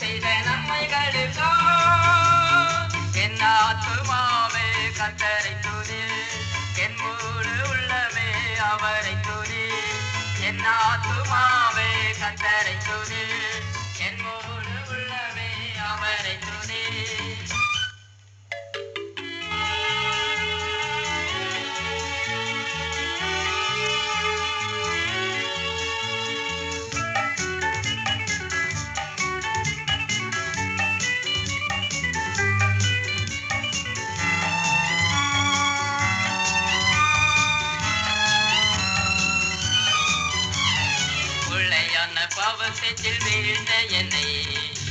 செய்த நன்மைகளுக்கோ என் ஆத்துமாவே கத்தரை மன உள்ளையான செஞ்சில் வீழ்ந்த என்னை.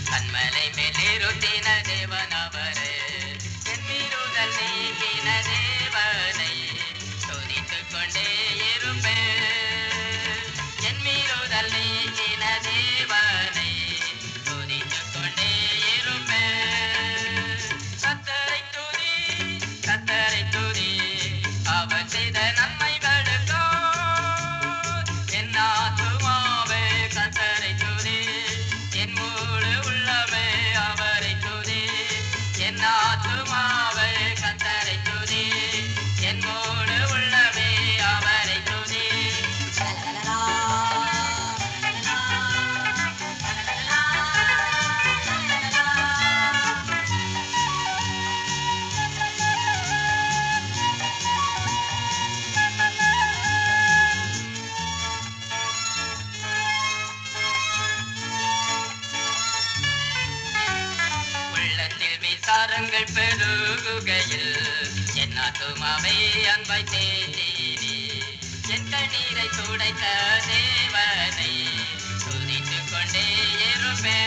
கண்மலை மேலிருத்தின தேவன் அவர். உள்ளத்தில் பெருகுகையில் என் ஆத்துமாவை அன்பை தேடினி என் கண்ணீரை துடைத்த தேவனை துதித்துக் கொண்டே இருப்பேன்.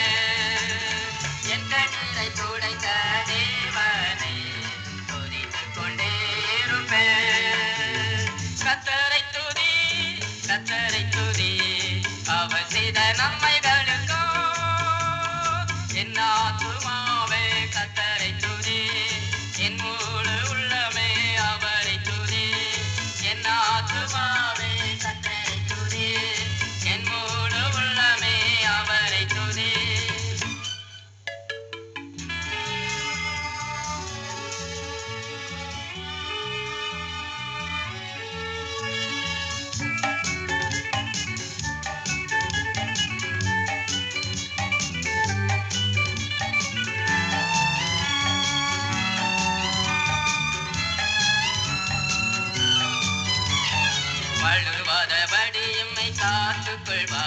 காத்துக் கொள்வா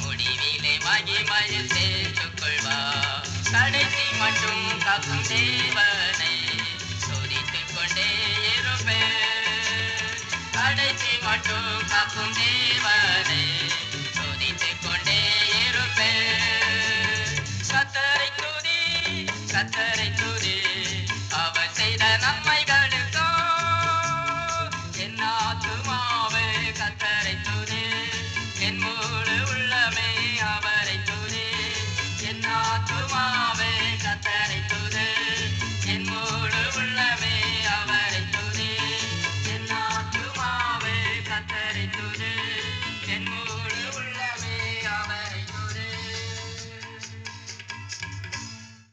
முடிவிலே மகிமையில் சேர்த்துக் கொள்வா கடைசி மட்டும் காக்கும் தேவனை சோதித்துக் கொண்டே இருப்பேன். கடைசி மட்டும் காக்கும் தேவனை to my